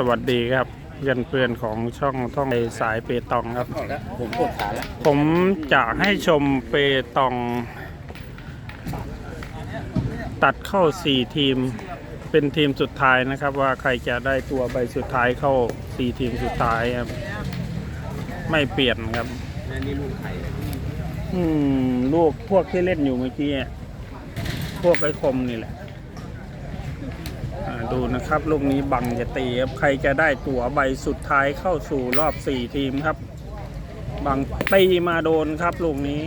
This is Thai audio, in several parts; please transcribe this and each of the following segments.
สวัสดีครับเพื่อนเพื่อนของช่องท่องในสายเปตองครับ ผมปวดขาแล้วผมจะให้ชมเปตอง ตัดเข้า 4 ทีม เป็นทีมสุดท้ายนะครับ ว่าใครจะได้ตัวใบสุดท้ายเข้า 4 ทีมสุดท้ายครับ ไม่เปลี่ยนครับนี่ลูกไข่อืม ลูกพวกที่เล่นอยู่เมื่อกี้พวกไอ้คมนี่แหละ ดูนะครับลูกนี้บังจะตีครับใครจะได้ตั๋วใบสุดท้ายเข้าสู่รอบสี่ทีมครับ บังตีมาโดนครับลูกนี้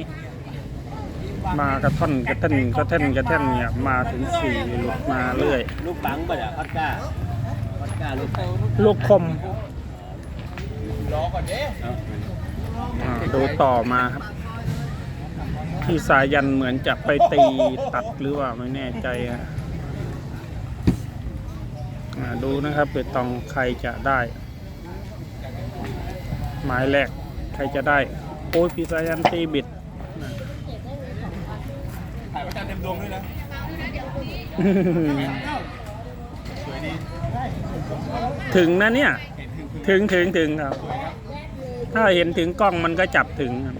มากระท่อนกระเท่นกระเท่นกระเท่นเนี่ยมาถึงสี่หลุดมาเรื่อย ลูกบังป่ะเนี่ยพัดก้าพัดก้าลูกไข่ลูกคมรอก่อนเด้อ่าดูต่อมาครับที่สายันเหมือนจะไปตีตัดหรือว่าไม่แน่ใจอะ อ่าดูนะครับเปตองใครจะได้ หมายแรกใครจะได้ โอ้ยพี่สายันตีบิดถ่ายประจานเต็มดวงด้วยนะสวยดีถึงนะเนี่ย ถึงถึงถึงครับ ถ้าเห็นถึงกล้องมันก็จับถึงครับ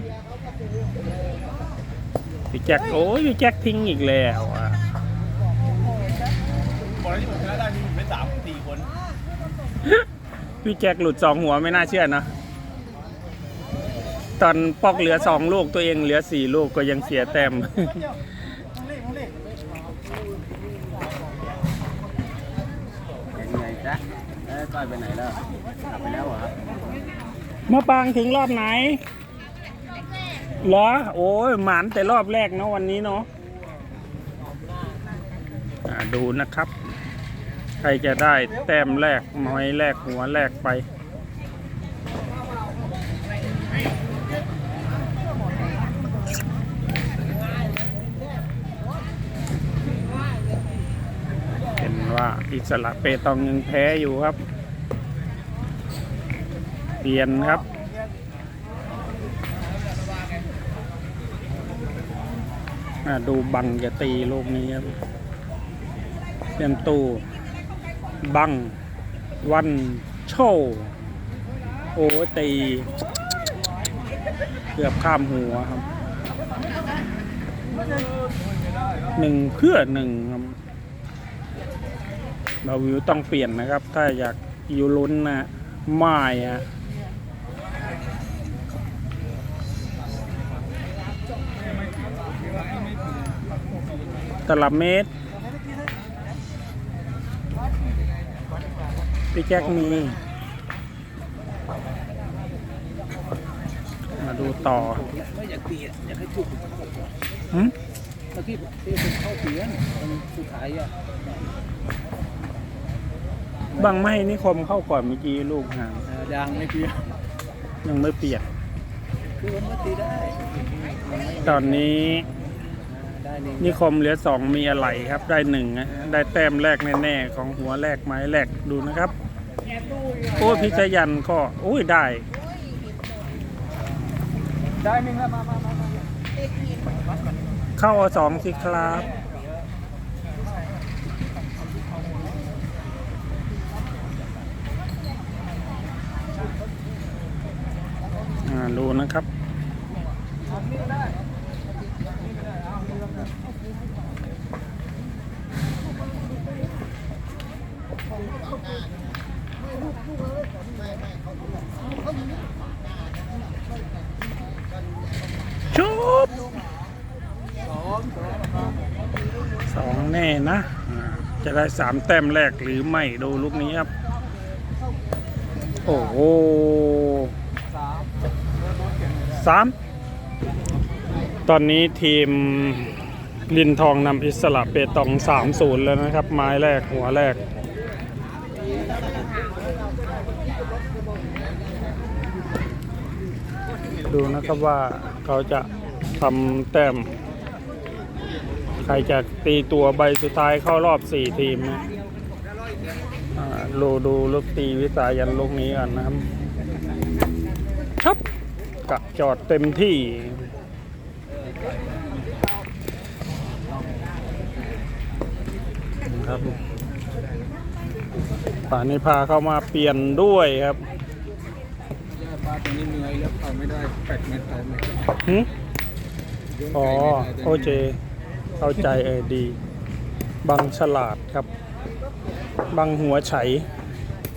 พี่แจ็คโอ้ยพี่แจ็คทิ้งอีกแล้วอะบอกแล้วที่ผมชนะได้มีเป็นสามสี่คน พี่แจ็คหลุดสองหัวไม่น่าเชื่อนะตอนปอกเหลือสองลูกตัวเองเหลือสี่ลูกก็ยังเสียแต้มเป็นไงจ๊ะเอ้ยก้อยไปไหนแล้วกลับไปแล้วเหรอมาปางถึงรอบไหนเหรอโอ้ยหมานแต่รอบแรกเนาะวันนี้เนาะดูนะครับ ใครจะได้แต้มแรกหม้อยแรกหัวแรกไปเห็นว่าอิสระเปตองยังแพ้อยู่ครับ เปลี่ยนครับอ่าดูบังจะตีลูกนี้ครับเตรียมตู้ บัง วันโชว์โอ้ตี เกือบข้ามหัวครับหนึ่งเพื่อหนึ่งครับเราวิวต้องเปลี่ยนนะครับ ถ้าอยากอยู่ลุ้นนะไม่อะตลับเมตร พี่แจ็คมี มาดูต่อไม่อยากเปลี่ยนอยากให้ถูกหึเมื่อกี้ที่ผมเข้าเปลี่ยนตอนสุดท้ายอะบางไม่นิคมเข้าก่อนเมื่อกี้ลูกห่างดังไม่เปลี่ยนยังไม่เปลี่ยนคือมันก็ตีได้ ตอนนี้ได้ห นึ่งนิคมเหลือสองมีอะไรครับได้หนึ่งได้แต้มแรกแน่ๆของหัวแรกไม้แรกดูนะครับโอ้พิชยันก็โอ้ยได้ ได้หนึ่งแล้วมามามาเข้าอสองสิครับอ่าดูนะครับ ชุบสองแน่นะ จะได้สามแต้มแรกหรือไม่ดูลูกนี้ครับ โอ้โหสามตอนนี้ทีมลินทองนำอิสระเปตองสามศูนย์แล้วนะครับ ไม้แรกหัวแรก ดูนะครับว่าเขาจะทำแต้ม ใครจะตีตัวใบสุดท้ายเข้ารอบ 4 ทีมนะอ่าดูดูลูกตีวิสายันลูกนี้กันนะครับชับกะจอดเต็มที่ครับป่านนี้พาเข้ามาเปลี่ยนด้วยครับ ปลาตัวนี้เหนื่อยแล้วเขาไม่ได้แปดเมตรไปไม่ได้หึโยนอ๋อไก่ไม่ได้โอเคเข้าใจเออดี บังฉลาดครับ บังหัวไฉ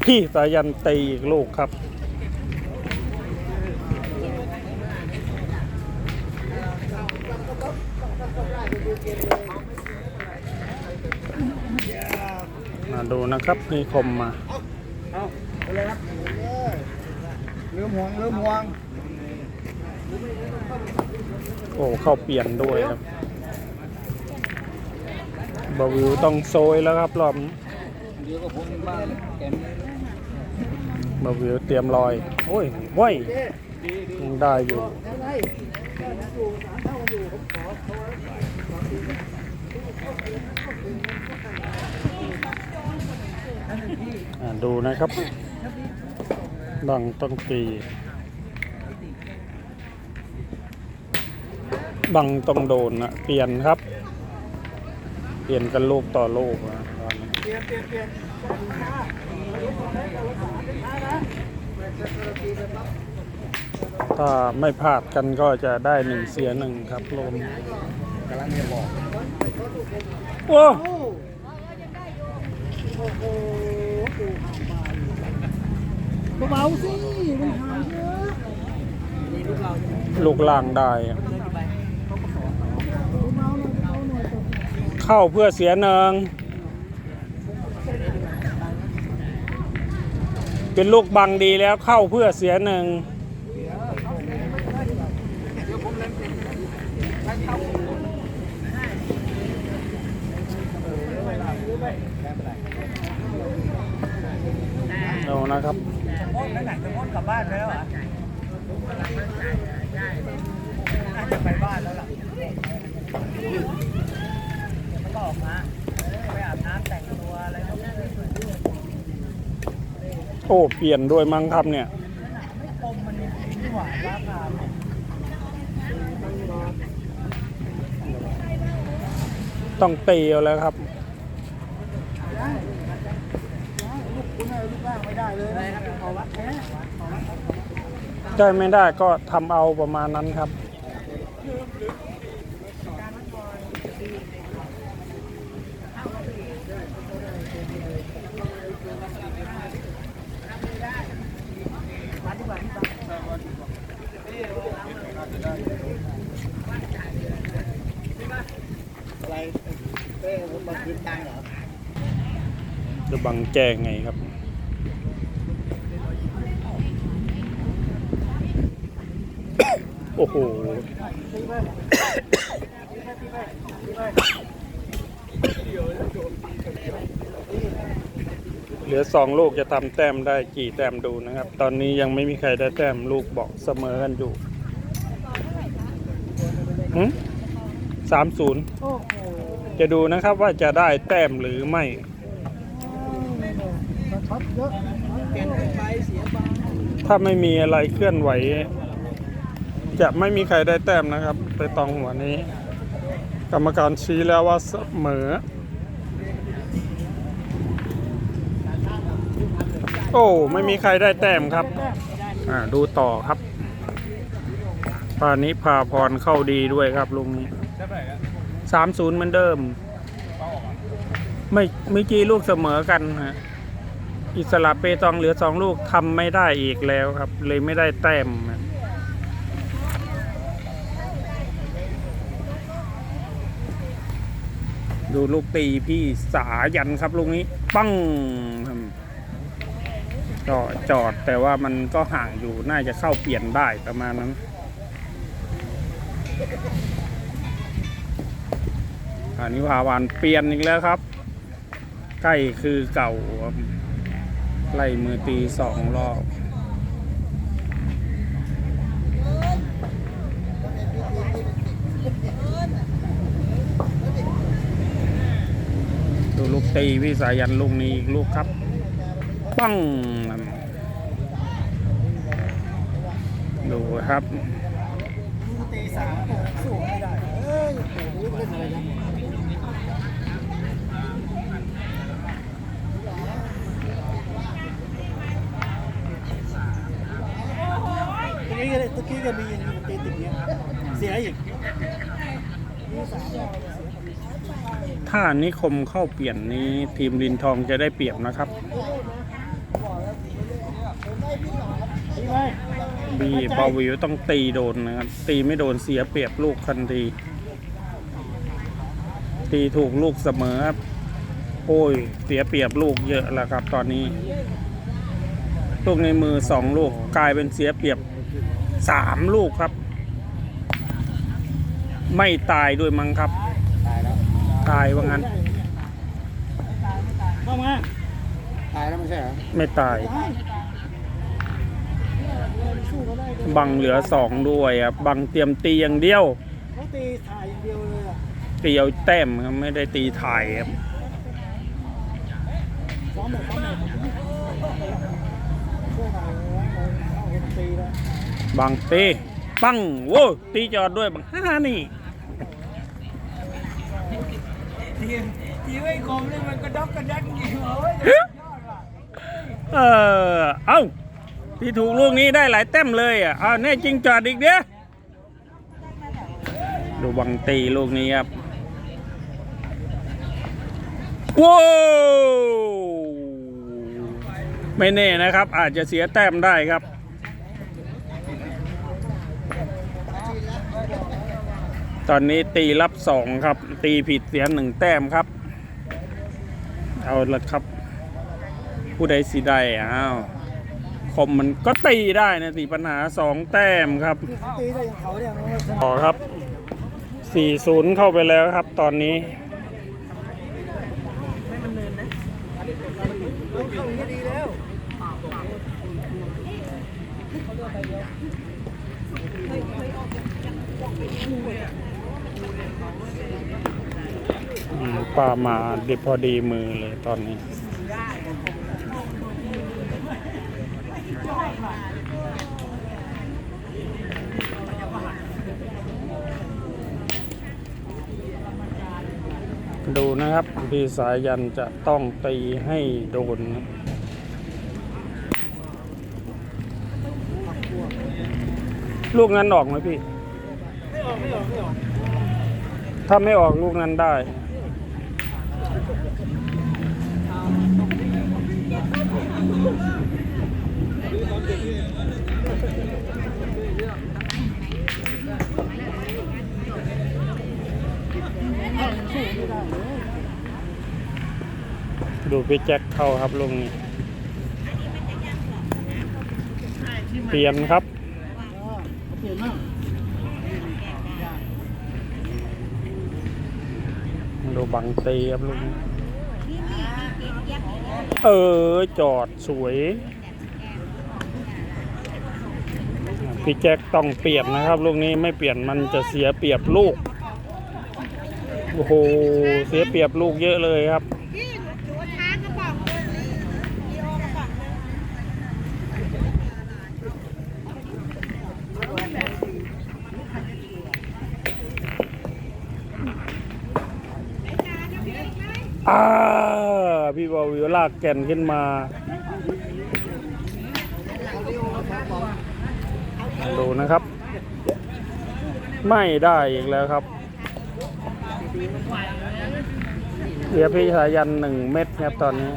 พี่สายันตีอีกลูกครับมาดูนะครับมีคมมา เอาไปเลยครับเริ่มห่วงเริ่มห่วงโอ้เข้าเปลี่ยนด้วยครับบาวิวต้องโซยแล้วครับรอบเดียวก็ผมบ้านแกนบาวิวเตรียมลอย โอ้ยว้ยยังได้อยู่อ่าดูนะครับ บังต้องตีบังต้องโดนนะเปลี่ยนครับ เปลี่ยนกันลูกต่อลูกนะตอนนี้ถ้าไม่พลาดกันก็จะได้หนึ่งเสียหนึ่งครับลมกำลังจะบอกโอ้ เบาๆสิมันหายเยอะลูกล่างได้อะเบาๆหน่อยเบาๆหน่อย เข้าเพื่อเสียหนึ่งเป็นลูกบังดีแล้วเข้าเพื่อเสียหนึ่ง นะครับมดไหนจะมดกลับบ้านไปแล้วเหรอน่าจะไปบ้านแล้วล่ะมันก็ออกมาไปอาบน้ำแต่งตัวอะไรก็ไม่ได้โอ้เปลี่ยนด้วยมั้งครับเนี่ยไม่คมมันไม่หวานราคาต้องตีเอาแล้วครับ ลูกคุณลูกล่าง ไม่ได้เลยนะขอวัดแท้ได้ไม่ได้ก็ทำเอาประมาณนั้นครับอะไรเต้ผมมาคืนตังค์เหรอจะบังแจ้งไงครับ โอ้โหเหลือสองลูกจะทำแต้มได้กี่แต้มดูนะครับ ตอนนี้ยังไม่มีใครได้แต้มลูกบอกเสมอกันอยู่สามศูนย์จะดูนะครับว่าจะได้แต้มหรือไม่ถ้าไม่มีอะไรเคลื่อนไหว จะไม่มีใครได้แต้มนะครับไปตองหัวนี้ กรรมการชี้แล้วว่าเสมอ โอ้ไม่มีใครได้แต้มครับอ่าดูต่อครับปานิพาพรเข้าดีด้วยครับลุงนี้สามศูนย์เหมือนเดิม ไม่เมื่อกี้ลูกเสมอกันฮะอิสระเปตองเหลือสองลูกทำไม่ได้อีกแล้วครับ เลยไม่ได้แต้มนะ ดูลูกตีพี่สายันครับลูกนี้ ปั้งก็จอดแต่ว่ามันก็ห่างอยู่น่าจะเข้าเปลี่ยนได้ประมาณนั้นอันนี้พาวานเปลี่ยนอีกแล้วครับ ใกล้คือเก่าครับไล่มือตีสองรอบ ลูกตีวิสายันลูกนี้ลูกครับปั้งดูครับที่ก่อนตะกี้ก็มีตีติดเนี้ยเสียอีกตี ถ้านิคมเข้าเปลี่ยนนี้ทีมลินทองจะได้เปรียบนะครับมบีบาวิวต้องตีโดนนะครับ ตีไม่โดนเสียเปรียบลูกทันที ตีถูกลูกเสมอครับโอ้ย เสียเปรียบลูกเยอะแล้วครับ ตอนนี้ ลูกในมือสองลูกกลายเป็นเสียเปรียบสามลูกครับ ไม่ตายด้วยมั้งครับ ตายว่างั้น เข้ามา ตายแล้วไม่ใช่เหรอไม่ตายได้สู้เขาได้เลยบังเหลือสองด้วยครับบังเตรียมตีอย่างเดียวเขาตีถ่ายอย่างเดียวเลยอะตีเอาแต้มครับไม่ได้ตีถ่ายครับซ้อมหมดซ้อมหมดช่วยหน่อยเอาคนตีแล้ว บังตี ปังโว้ตีจอดด้วยบังฮ่านี่ ทีทีไอ้คมนี่มันกระดอกกระดักจริงโอ้ยเออ เอ้า ที่ถูกลูกนี้ได้หลายแต้มเลยอะเอาแน่จริงจอดอีกเด้อดูบังตีลูกนี้ครับว้าวไม่แน่นะครับ อาจจะเสียแต้มได้ครับ ตอนนี้ตีรับสองครับ ตีผิดเสียหนึ่งแต้มครับ เอาละครับ ผู้ใดสิได้อ้าวคมมันก็ตีได้นะตีปัญหาสองแต้มครับนี่เขาตีได้อย่างเขาเนี่ยมันไม่ชนะต่อครับ4-0เข้าไปแล้วครับ ตอนนี้เข้าอย่างนี้ดีแล้ว อืม ปลามาดิพอดีมือเลยตอนนี้ ดูนะครับพี่สายยันจะต้องตีให้โดนลูกนั้นออกไหมพี่ ไม่ออก ไม่ออก ไม่ออก ถ้าไม่ออกลูกนั้นได้ ดูพี่แจ็คเข้าครับลุงนี้เปลี่ยนครับเปลี่ยนมากดูบังเตีครับลุงเออ จอดสวย พี่แจ็คต้องเปลี่ยนนะครับ ลูกนี้ไม่เปลี่ยนมันจะเสียเปรียบลูก โอ้โห เสียเปรียบลูกเยอะเลยครับอ่าพี่โอลยอ่าพี่บอวิวลากแก่นขึ้นมาดูนะครับ ไม่ได้อีกแล้วครับ เหลือพี่สายันหนึ่งเม็ดครับตอนนี้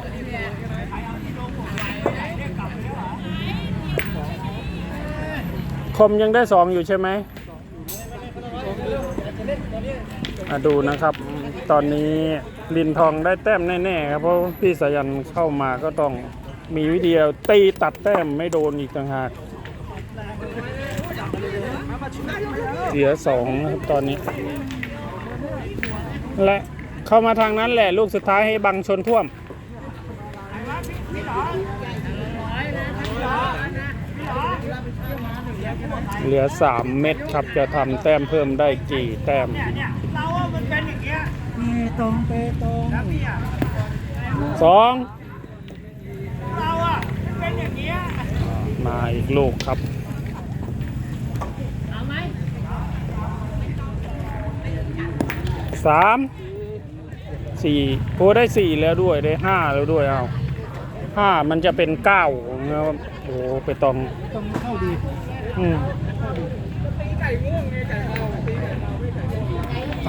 คมยังได้สองอยู่ใช่ไหมดูนะครับ ตอนนี้ลินทองได้แต้มแน่ๆครับเพราะพี่สายันเข้ามาก็ต้องมีวิธีตีตัดแต้มไม่โดนอีกต่างหากเสียสองครับตอนนี้ และเข้ามาทางนั้นแหละ ลูกสุดท้ายให้บังชนท่วมเหลือ 3 เม็ดครับจะทำแต้มเพิ่มได้กี่แต้มเราว่ามันเป็นอย่างเงี้ยเปตรงเปตรงสองเราอะเป็นอย่างเงี้ยมาอีกลูกครับ สามสี่โอ้ได้สี่แล้วด้วยได้ห้าแล้วด้วยเอาห้ามันจะเป็นเก้านะครับโอ้ไปตองต้องเข้าดีออืม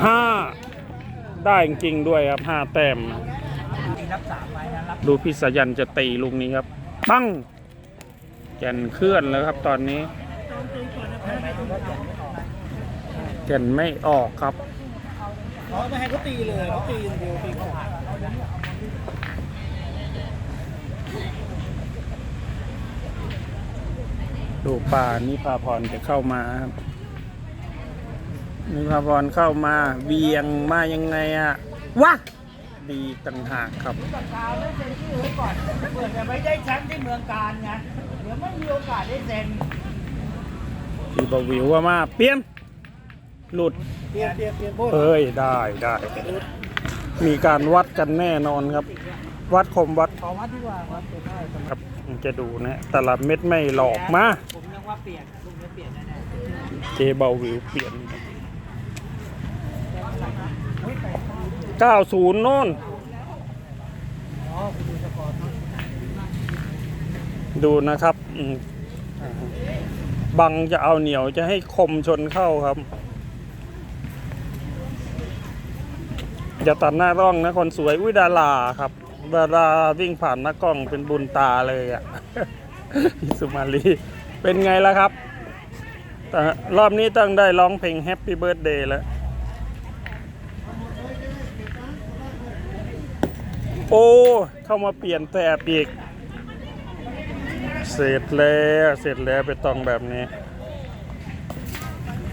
ห้าได้จริงๆด้วยครับห้าแต้มดูพิสยันจะตีลูกนี้ครับปั้งแก่นเคลื่อนแล้วครับตอนนี้แก่นไม่ออกครับ อ๋อไม่ให้เขาตีเลยเขาตีอย่างเดียวตีก่อนดูป่านิพาพรจะเข้ามาครับนิพาพรเข้ามาเวียงมายังไงอะวะดีต่างหากครับเปิดแต่ไม่ได้แชมป์ที่เมืองการไงเดี๋ยวไม่มีโอกาสได้เซ็นพี่บวิวว่ามาเปลี่ยน หลุดเปลี่ยนเปลี่ยนเปลี่ยนโบเอ้ยได้ได้มีการวัดกันแน่นอนครับ วัดคมวัดขอวัดดีกว่าครับเปลี่ยนได้สำหครับจะดูนะแต่ละเม็ดไม่หลอกมาผมยังว่าเปลี่ยนลูกนี้เปลี่ยนแน่เจเบาวิวเปลี่ยนเฮ้ยแต่90โน่นดูนะครับบังจะเอาเหนียวจะให้คมชนเข้าครับ อย่าตัดหน้าร่องนะคนสวยอุ้ยดาราครับดาราวิ่งผ่านหน้ากล้องเป็นบุญตาเลยอะ่ะอิสุมาลีเป็นไงล่ะครับแต่รอบนี้ต้องได้ร้องเพลง Happy Birthday แล้ว โอ้ เข้ามาเปลี่ยนแต่อีก เสร็จแล้วเสร็จแล้วไปตองแบบนี้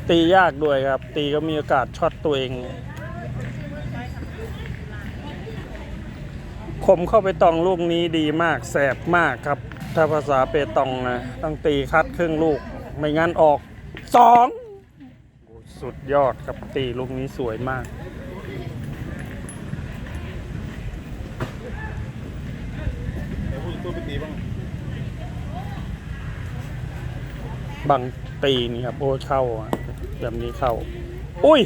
ตียากด้วยครับ ตีก็มีโอกาสช็อตตัวเอง คมเข้าไปตองลูกนี้ดีมากแสบมากครับ ถ้าภาษาเปตองนะต้องตีคัดครึ่งลูก ไม่งั้นออกสองโอ้สุดยอดครับตีลูกนี้สวยมากบังตีนี่ครับโอ้เข้าอะแบบนี้เข้า อุ้ย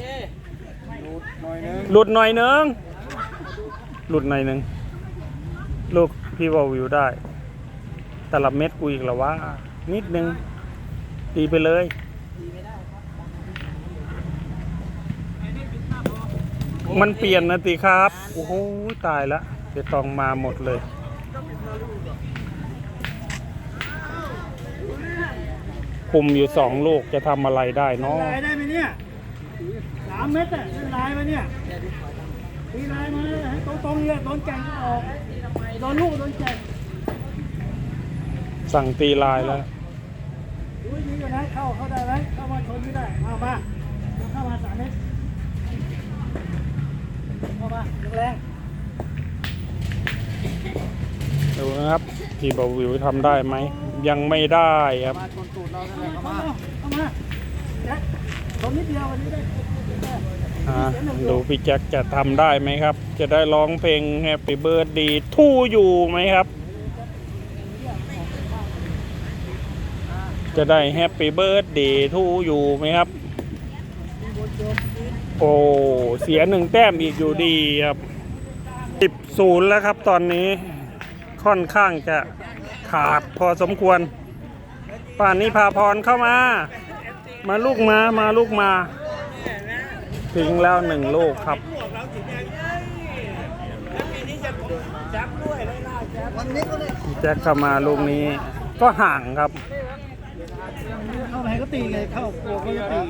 หลุดหน่อยนึงหลุดหน่อยนึง ลูกพี่วอลวิวได้แต่ละเม็ดกูอีกแล้วว่านิดนึงตีไปเลยมันเปลี่ยนนะติครับ โอ้โห ตายละเปตองมาหมดเลย คุมอยู่สองลูกจะทำอะไรได้เนาะลายได้ไหมเนี่ยสามเม็ดอะได้ลายมาเนี่ย ตีลายมาให้ตรงๆเนี่ยโดนแก่งก็ออกโดนลูกโดนแก่งสั่งตีลายแล้วดูให้ดีก่นนะเข้าเข้าได้ไหมเข้ามาชนไม่ได้เอามาเข้ามาสามเม็ดเข้ามาแรงดูนะครับพี่บาวิวทำได้ไหมยังไม่ได้ครับมาชนตูดเราเลยเข้ามาเข้ามาแจ็คชนนิดเดียววันนี้ได้ ดูพี่แจ็คจะทำได้ไหมครับ จะได้ร้องเพลง Happy Birthday ทู่อยู่ไหมครับ จะได้ Happy Birthday ทู่อยู่ไหมครับ โอ้เสียหนึ่งแต้มอีกอยู่ดีครับสิบศูนย์แล้วครับตอนนี้ค่อนข้างจะขาดพอสมควร ป่านนี้พาพรเข้ามา มาลูกมามาลูกมา ทิ้งแล้วหนึ่งลูกครับ แจ็คเข้ามาลูกนี้ก็ห่างครับ เข้าไหนก็ตีไงเข้าโกก็จะตี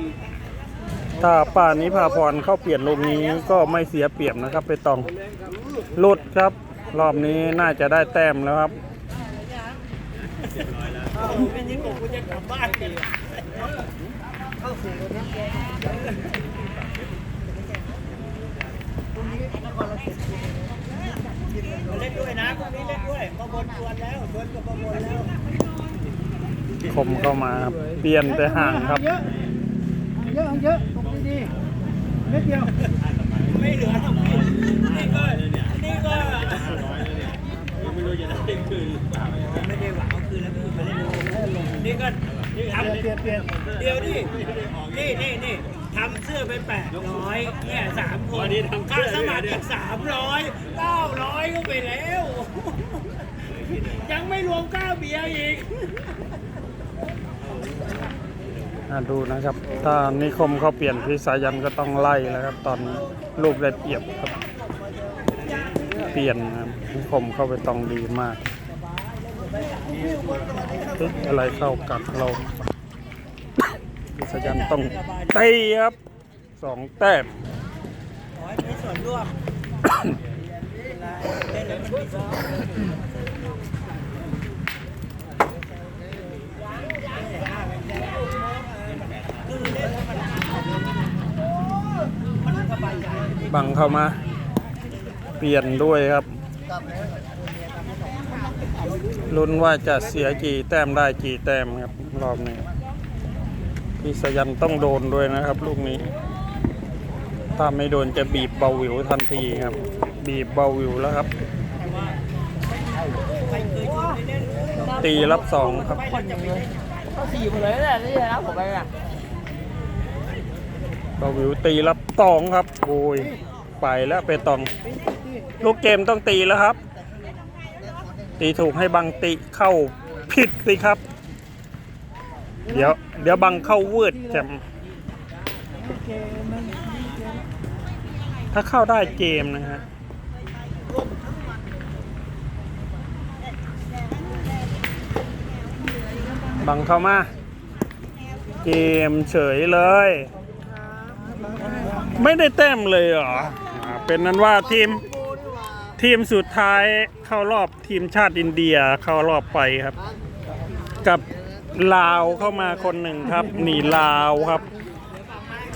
ถ้าป่านนี้พาพรเข้าเปลี่ยนลูกนี้ก็ไม่เสียเปรียบนะครับไปตองหลุดครับ รอบนี้น่าจะได้แต้มแล้วครับเป็นยิ่งผมกูจะกลับบ้านเข้าสี่คนนี้ตรงนี้นครราชสีมาเล่นด้วยนะตรงนี้เล่นด้วยประบนชวนแล้วชวนกับประบนแล้ว คมเข้ามาเปลี่ยนแต่ห่างครับ เยอะเยอะเยอะตรงดีๆเม็ดเดียว ไม่เหลือทำไมนี่ก็นี่ก็ไม่รู้จะได้คืนไม่ได้หวังเอาคืนแล้วคืนมาเล่นนี่ก็ทำเปลี่ยนเปลี่ยนเดียวนี่นี่นี่นี่ทำเสื้อไปแปดร้อยเนี่ยสามคนค่าสมัครอีกสามร้อยเก้าร้อยก็ไปแล้ว ยังไม่รวมค่าเบียร์อีก ดูนะครับ ถ้านิคมเขาเปลี่ยนพิสายันก็ต้องไล่แล้วครับ ตอนนี้ลูกได้เปรียบครับ เปลี่ยนนะครับนิคมเข้าไปต้องดีมากเอ๊ะอะไรเข้ากับเราพิสายันต้องตีครับสองแต้มขอให้มีส่วนร่วมเล่นแล้วมันมีส่วนร่วม บังเข้ามา เปลี่ยนด้วยครับลุ้นว่าจะเสียกี่แต้มได้กี่แต้มครับรอบนี้พี่สยันต้องโดนด้วยนะครับ ลูกนี้ ถ้าไม่โดนจะบีบเบาวิวทันทีครับ บีบเบาวิวแล้วครับ ตีรับสองครับสี่หมดเลยเนี่ยนี่นะผมไปอะ เบาหวิวตีรับตองครับโอ้ยไปแล้วไปตอง ลูกเกมต้องตีแล้วครับ ตีถูกให้บังติเข้าผิดสิครับ เดี๋ยวเดี๋ยวบังเข้าเวิร์ดแจมถ้าเข้าได้เกมนะฮะบังเข้ามา เกมเฉยเลย ไม่ได้แต้มเลยเหรออ่าเป็นนั้นว่าทีมทีมสุดท้ายเข้ารอบทีมชาติอินเดียเข้ารอบไปครับ กับลาวเข้ามาคนหนึ่งครับ หนีลาวครับ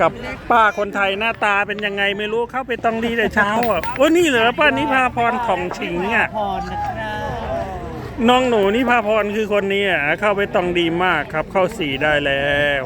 กับป้าคนไทยหน้าตาเป็นยังไงไม่รู้เข้าไปต้องดีแต่เช้าอะโอ้นี่เหรอป้านิพาพรของชิงอะ พรนะครับน้องหนูนิพาพรคือคนนี้อะเข้าไปต้องดีมากครับ เข้าสีได้แล้ว